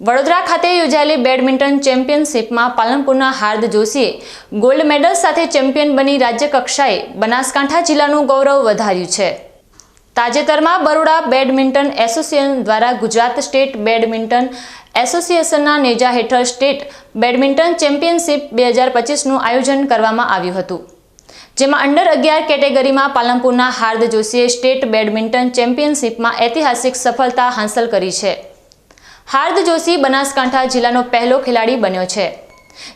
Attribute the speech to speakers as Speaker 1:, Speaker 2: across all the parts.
Speaker 1: વડોદરા ખાતે યોજાયેલી બેડમિન્ટન ચેમ્પિયનશિપમાં પાલનપુરના હાર્દ જોશીએ ગોલ્ડ મેડલ સાથે ચેમ્પિયન બની રાજ્યકક્ષાએ બનાસકાંઠા જિલ્લાનું ગૌરવ વધાર્યું છે. તાજેતરમાં બરોડા બેડમિન્ટન એસોસિએશન દ્વારા ગુજરાત સ્ટેટ બેડમિન્ટન એસોસિએશનના નેજા હેઠળ સ્ટેટ બેડમિન્ટન ચેમ્પિયનશિપ બે હજાર પચીસનું આયોજન કરવામાં આવ્યું હતું. જેમાં અંડર અગિયાર કેટેગરીમાં પાલનપુરના હાર્દ જોશીએ સ્ટેટ બેડમિન્ટન ચેમ્પિયનશિપમાં ઐતિહાસિક સફળતા હાંસલ કરી છે. હાર્દ જોશી બનાસકાંઠા જિલ્લાનો પહેલો ખેલાડી બન્યો છે.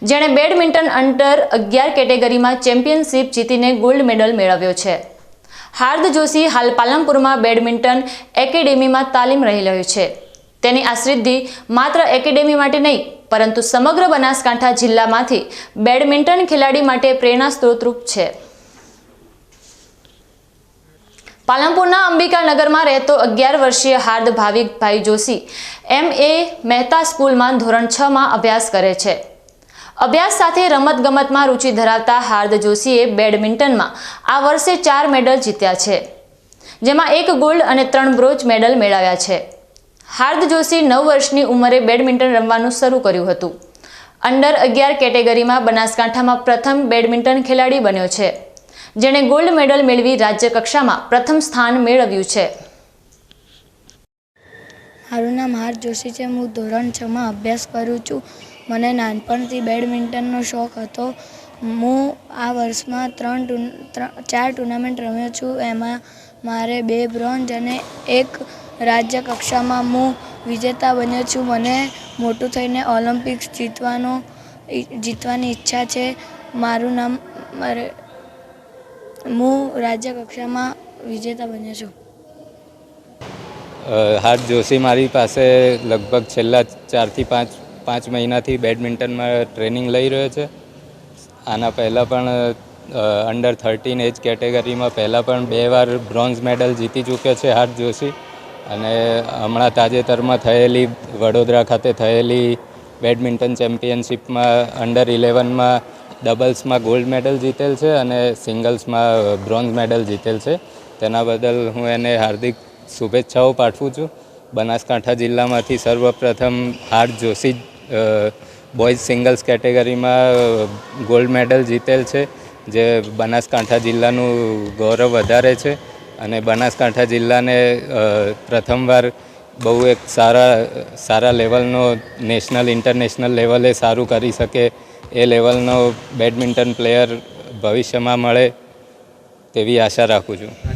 Speaker 1: જેણે બેડમિન્ટન અંડર અગિયાર કેટેગરીમાં ચેમ્પિયનશિપ જીતીને ગોલ્ડ મેડલ મેળવ્યો છે. હાર્દ જોશી હાલ પાલનપુરમાં બેડમિન્ટન એકેડેમીમાં તાલીમ રહી રહ્યો છે. તેની આ સિદ્ધિ માત્ર એકેડેમી માટે નહીં, પરંતુ સમગ્ર બનાસકાંઠા જિલ્લામાંથી બેડમિન્ટન ખેલાડી માટે પ્રેરણા સ્ત્રોતરૂપ છે. પાલનપુરના અંબિકાનગરમાં રહેતો અગિયાર વર્ષીય હાર્દ ભાવિકભાઈ જોશી એમ એ મહેતા સ્કૂલમાં ધોરણ છ માં અભ્યાસ કરે છે. અભ્યાસ સાથે રમતગમતમાં રુચિ ધરાવતા હાર્દ જોશીએ બેડમિન્ટનમાં આ વર્ષે ચાર મેડલ જીત્યા છે, જેમાં એક ગોલ્ડ અને ત્રણ બ્રોન્ઝ મેડલ મેળવ્યા છે. હાર્દ જોશી નવ વર્ષની ઉંમરે બેડમિન્ટન રમવાનું શરૂ કર્યું હતું. અંડર અગિયાર કેટેગરીમાં બનાસકાંઠામાં પ્રથમ બેડમિન્ટન ખેલાડી બન્યો છે. જેણે ગોલ્ડ મેડલ મેળવી રાજ્ય કક્ષામાં પ્રથમ સ્થાન મેળવ્યું છે.
Speaker 2: મારું નામ હાર જોશી છે. હું ધોરણ છમાં અભ્યાસ કરું છું. મને નાનપણથી બેડમિન્ટનનો શોખ હતો. હું આ વર્ષમાં ત્રણ ચાર ટુર્નામેન્ટ રમ્યો છું. એમાં મારે બે બ્રોન્ઝ અને એક રાજ્ય કક્ષામાં હું વિજેતા બન્યો છું. મને મોટું થઈને ઓલિમ્પિક્સ જીતવાનો જીતવાની ઈચ્છા છે. મારું નામ મારે હું રાજ્ય કક્ષામાં વિજેતા બન્યો છું.
Speaker 3: હાર્દ જોશી મારી પાસે લગભગ છેલ્લા ચારથી પાંચ પાંચ મહિનાથી બેડમિન્ટનમાં ટ્રેનિંગ લઈ રહ્યો છે. આના પહેલાં પણ અંડર થર્ટીન એજ કેટેગરીમાં પહેલાં પણ બે વાર બ્રોન્ઝ મેડલ જીતી ચૂક્યો છે હાર્દ જોશી. અને હમણાં તાજેતરમાં થયેલી વડોદરા ખાતે થયેલી બેડમિન્ટન ચેમ્પિયનશિપમાં અંડર ઇલેવનમાં ડબલ્સમાં ગોલ્ડ મેડલ જીતેલ છે અને સિંગલ્સમાં બ્રોન્ઝ મેડલ જીતેલ છે. તેના બદલ હું એને હાર્દિક શુભેચ્છાઓ પાઠવું છું. બનાસકાંઠા જિલ્લામાંથી સર્વપ્રથમ હાર્દ જોશી બોયઝ સિંગલ્સ કેટેગરીમાં ગોલ્ડ મેડલ જીતેલ છે, જે બનાસકાંઠા જિલ્લાનું ગૌરવ વધારે છે. અને બનાસકાંઠા જિલ્લાને પ્રથમવાર બહુ એક સારા સારા લેવલનો નેશનલ, ઇન્ટરનેશનલ લેવલે સારું કરી શકે એ લેવલનો બેડમિન્ટન પ્લેયર ભવિષ્યમાં મળે તેવી આશા રાખું છું.